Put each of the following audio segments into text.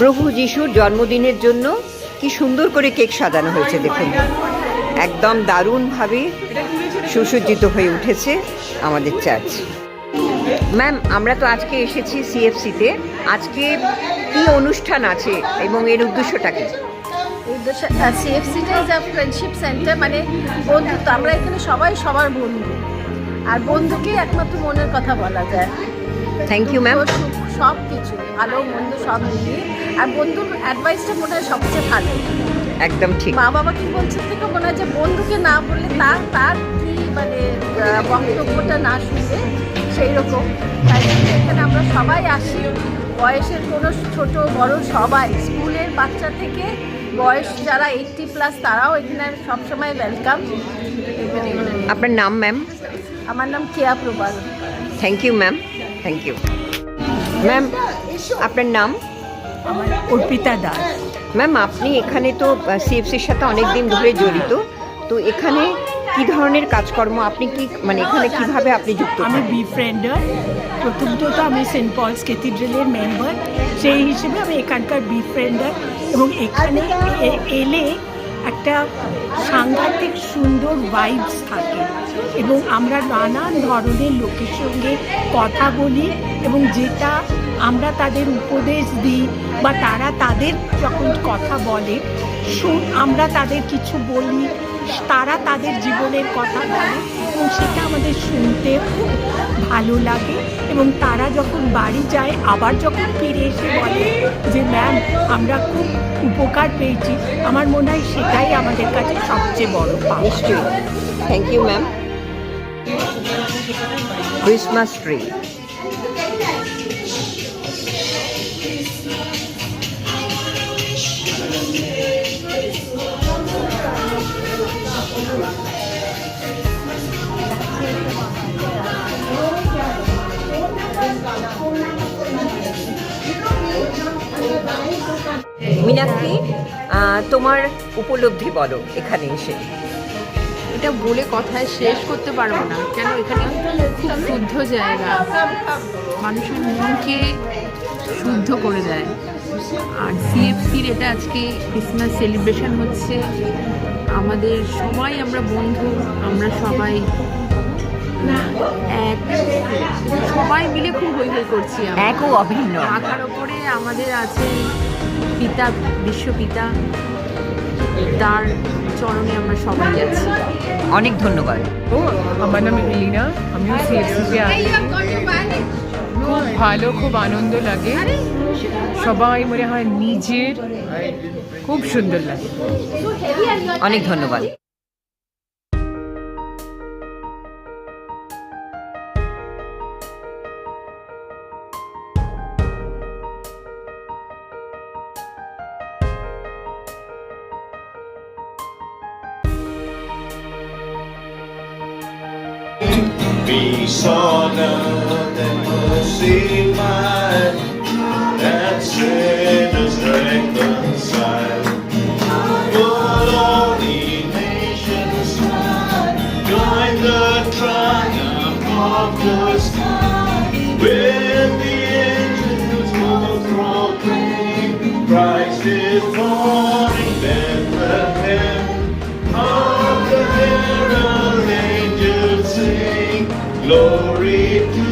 প্রভু যিশুর জন্মদিনের জন্য কি সুন্দর করে কেক সাজানো হয়েছে দেখুন। একদম দারুণভাবে সুসজ্জিত হয়ে উঠেছে আমাদের চার্চ। ম্যাম, আমরা তো আজকে এসেছি সিএফসিতে। আজকে কি অনুষ্ঠান আছে এবং এর উদ্দেশ্যটা কি? উদ্দেশ্য ইজ আ ফ্রেন্ডশিপ সেন্টার মানে বন্ধুত্ব। আমরা এখানে সবাই সবার বন্ধু। আর বন্ধুকে একমাত্র মনের কথা বলা যায়। থ্যাংক ইউ ম্যাম সব কিছু ভালো মন্দ সব মিলিয়ে। আর বন্ধুর অ্যাডভাইসটা মনে হয় সবচেয়ে ভালো। একদম ঠিক। মা বাবা কি বলছে থেকে মনে হয় যে বন্ধুকে না বললে তার তার কি মানে বক্তব্যটা না শুনলে সেই রকম তাই এখানে আমরা সবাই আসি। বয়সের কোনো ছোট বড় সবাই। স্কুলের বাচ্চা থেকে বয়স যারা এইটটি প্লাস তারাও এখানে সবসময় ওয়েলকাম আপনার নাম ম্যাম আমার নাম Keya Prabal. Thank you ma'am thank you ma'am আপনার নাম? আমার অর্পিতা দাস। ম্যাম আপনি এখানে তো সিএফসির সাথে অনেক দিন ধরে জড়িত। তো এখানে কি ধরনের কাজকর্ম আপনি কি মানে এখানে কীভাবে আপনি যুক্ত আমি থাকেন? বিফ্রেন্ডার। প্রথমত তো আমি সেন্ট পলস ক্যাথিড্রালের মেম্বার। সেই হিসেবে আমি এখানকার বিফ্রেন্ডার এবং এখানে এলে একটা সাংঘাতিক সুন্দর ভাইবস থাকে। এবং আমরা নানান ধরনের লোকের সঙ্গে কথা বলি এবং যেটা আমরা তাদের উপদেশ দিই বা তারা তাদের যখন কথা বলে শুন আমরা তাদের কিছু বলি, তারা তাদের জীবনের কথা বলে। এবং সেটা আমাদের শুনতে খুব ভালো লাগে এবং তারা যখন বাড়ি যায়, আবার যখন ফিরে এসে বলে যে, ম্যাম, আমরা খুব উপকার পেয়েছি। আমার মনে হয় সেটাই আমাদের কাছে সবচেয়ে বড় নিশ্চয়ই। Thank you ma'am Christmas tree Meenakshi তোমার উপলব্ধি বলো এখানে এসে। এটা বলে কথায় শেষ করতে পারব না কেন এখানে খুব শুদ্ধ জায়গা। মানুষের মনকে শুদ্ধ করে দেয়। আর সিএফসির এটা আজকে ক্রিসমাস সেলিব্রেশন হচ্ছে। আমাদের সবাই আমরা বন্ধু আমরা সবাই এক সবাই মিলে খুব হই হই করছি আমরা। এক ও অভিন্ন। মাথার ওপরে আমাদের আছে পিতা বিশ্বপিতা তার চরণে আমরা সবাই যাচ্ছি অনেক ধন্যবাদ। ও আমার নাম ইলিনা আমিও সিএফসিতে আছি। খুব ভালো খুব আনন্দ লাগে। সবাই মনে হয় নিজের খুব সুন্দর লাগে। অনেক ধন্যবাদ। Peace on earth and mercy mild, and sinners reconciled. All the nations join the triumph of the sky. With the angels will proclaim, Christ is glory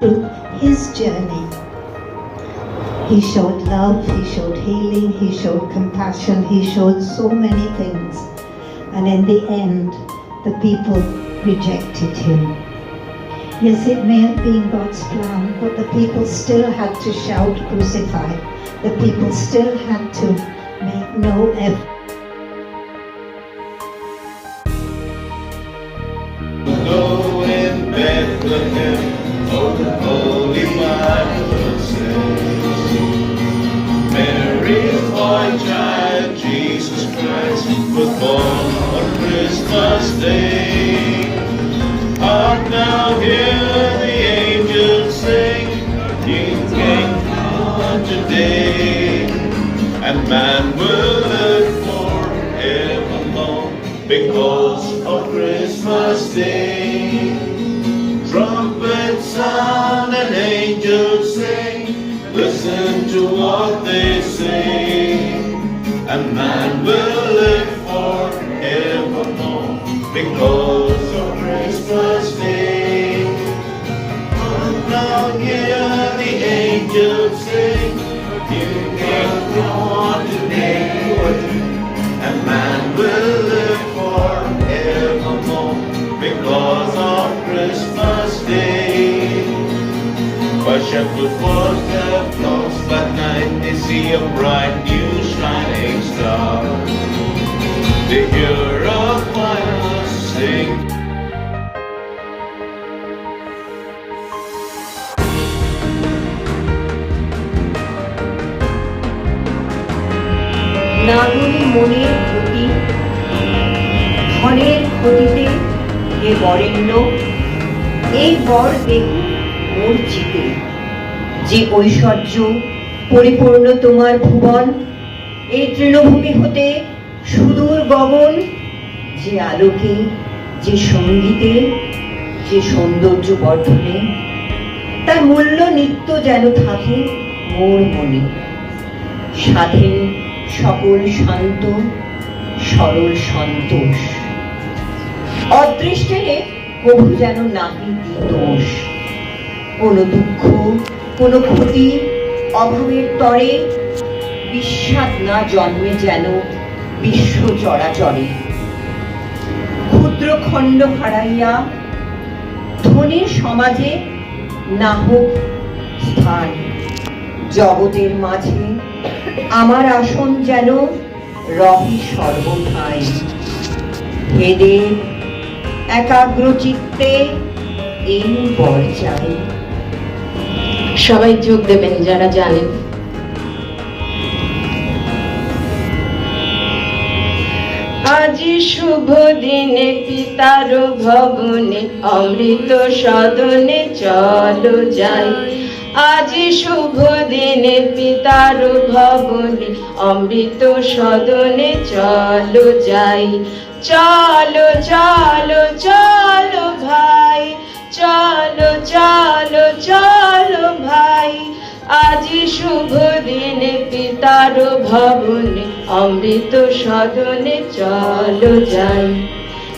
through his journey. He showed love, he showed healing, he showed compassion, he showed so many things. And in the end, the people rejected him. Yes, it may have been God's plan, but the people still had to shout, crucify. The people still had to make no effort. Hark now, hear the angels sing, King came on today, and man will live forevermore. Because of Christmas Day. Trumpets sound and angels sing, listen to what they say, and man will live big. বরেণ্য এই বর দেহ মোর চিতে যে ঐশ্বর্য পরিপূর্ণ তোমার ভুবন, এই তৃণভূমি হতে সুদূর গগন, যে আলোকে, যে সঙ্গীতে, যে সৌন্দর্য বর্ধনে তার মূল্য নিত্য যেন থাকে মোর মনে। স্বাধীন সকল শান্ত, সরল সন্তোষ। অদৃষ্টে কভু যেন নাহি দোষ। কোনো দুঃখ, কোনো ক্ষতি অভাবের তরে বিস্বাদ না জন্মে যেন বিশ্ব চরাচরে। ক্ষুদ্র খণ্ড হারাইয়া ধনের সমাজে না হোক স্থান, জগতের মাঝে আমার আসন যেন রহি সর্বঠাই হে দেব একাগ্র চিত্তে এই বর চাই। সবাই যোগ দেবেন যারা জানেন। আজি শুভ দিনে পিতার ভবনে অমৃত সদনে চলো যাই। আজি শুভ দিনে পিতার ভবনে অমৃত সদনে চলো যাই। চলো চলো চলো ভাই, চলো চলো চলো ভাই। আজি শুভ দিনে, পিতার ভবনে, অমৃত সদনে চলো যাই।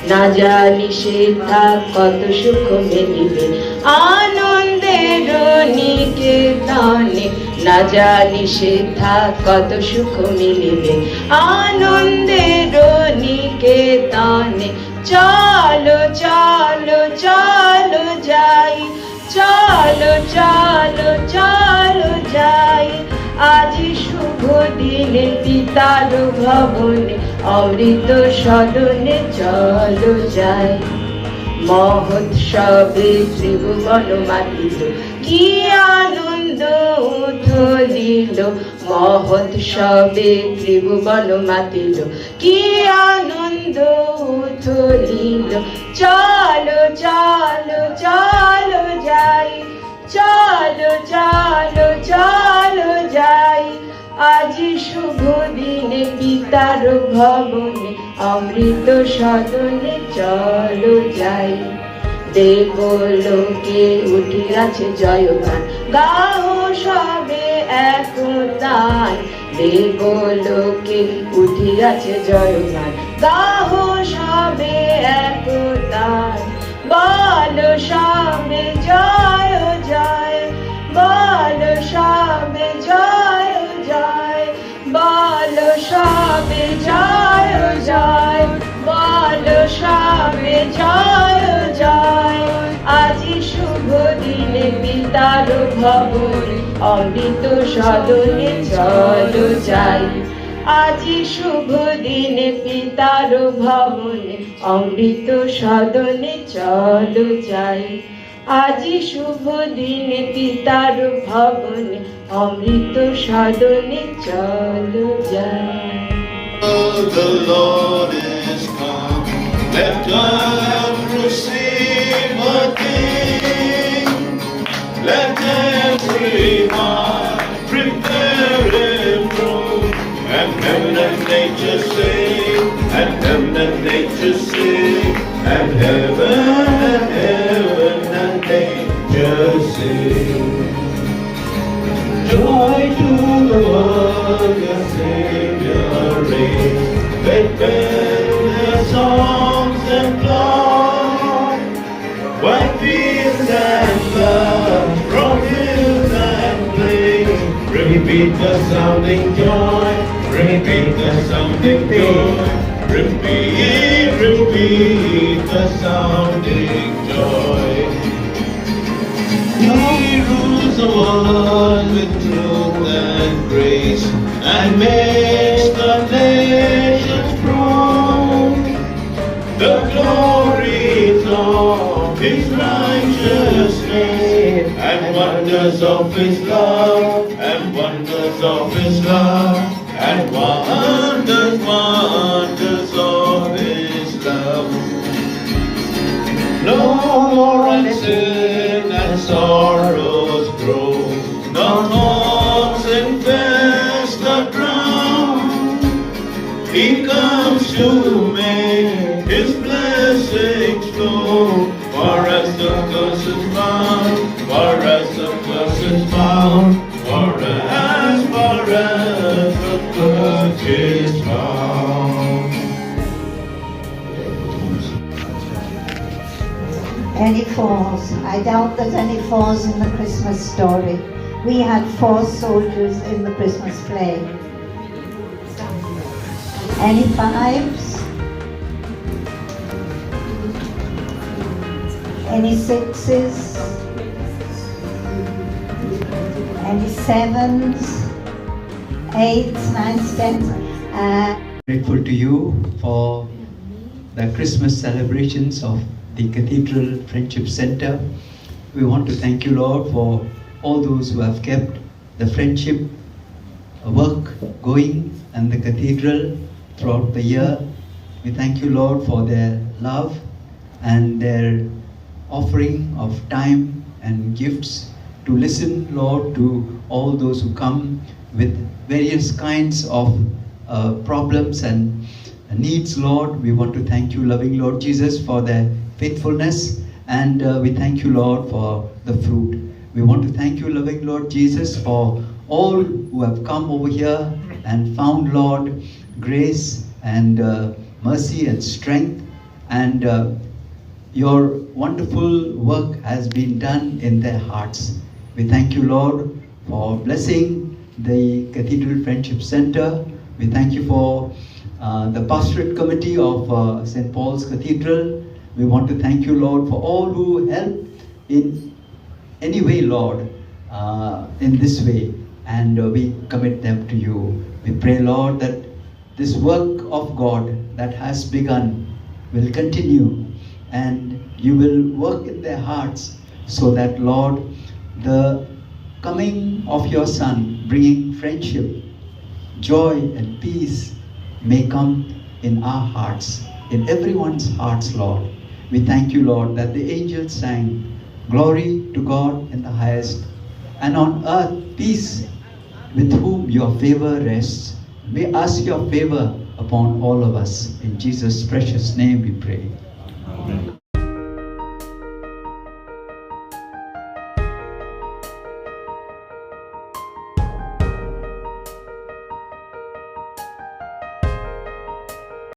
না জানি সেথা কত সুখ মেলিবে। আনন্দের নিকেতনে না জানি সেথা কত সুখ মিলিবে আনন্দের নিকেতনে চলো চলো চলো যাই, চলো চলো চলো যাই। আজি শুভ দিনে পিতার ভবনে, অমৃত সদনে চলো যাই। মহোৎসবে ত্রিভুবন মাতিল কি আনন্দ উথলিল মহোৎসবে ত্রিভুবন মাতিল। কি আনন্দ উথলিল চলো চলো চলো যাই, চলো চলো চলো যাই। আজি শুভ দিনে পিতার ভবনে অমৃত সদনে চলো যাই। দেবলোকে উঠিয়াছে জয়গান। গাও সবে একতান দেবলোকে উঠিয়াছে জয়গান। গাও সবে একতান বল সবে জয় জয়। বল সবে জয় জয়। বল সবে জয় জয়। পিতার ভবন অমৃত সদনে চল যাই আজি শুভ দিনে পিতার ভবনে, অমৃত সদনে চল যাই আজি শুভ দিনে পিতার ভবনে, অমৃত সদনে চল যাই The Lord is come. Let us receive him room. And heaven and nature sing. And heaven and nature sing. And heaven and heaven and nature sing. Joy to the world, your Savior Repeat the sounding joy. Repeat the sounding joy. Repeat, repeat the sounding joy. He rules the world with truth and grace and makes the nations proud. The glories of His righteousness and wonders of His love wonders, wonders of His love. No more falls? I doubt there's any falls in the Christmas story. We had four soldiers in the Christmas play. Any fives? Any sixes? Any sevens? Eights, nines, tens? Uh, grateful to you for the Christmas celebrations of the Cathedral Friendship Center. We want to thank you, Lord, for all those who have kept the friendship work going and the cathedral throughout the year. We thank you, Lord, for their love and their offering of time and gifts to listen, Lord, to all those who come with various kinds of uh, problems and needs, Lord. We want to thank you, loving Lord Jesus, for their faithfulness, and uh, we thank you, Lord, for the fruit. We want to thank you, loving Lord Jesus, for all who have come over here and found, Lord, grace and uh, mercy and strength, and uh, your wonderful work has been done in their hearts. We thank you, Lord, for blessing the Cathedral Friendship Center. We thank you for uh, the pastorate committee of uh, St. Paul's Cathedral. We want to thank you, Lord, for all who help in any way, Lord, uh, in this way. And uh, we commit them to you. We pray, Lord, that this work of God that has begun will continue and you will work in their hearts so that, Lord, the coming of your Son, bringing friendship, joy, and peace may come in our hearts, in everyone's hearts, Lord. We thank you, Lord, that the angels sang, Glory to God in the highest, and on earth peace with whom your favor rests. We ask your favor upon all of us. In Jesus' precious name we pray.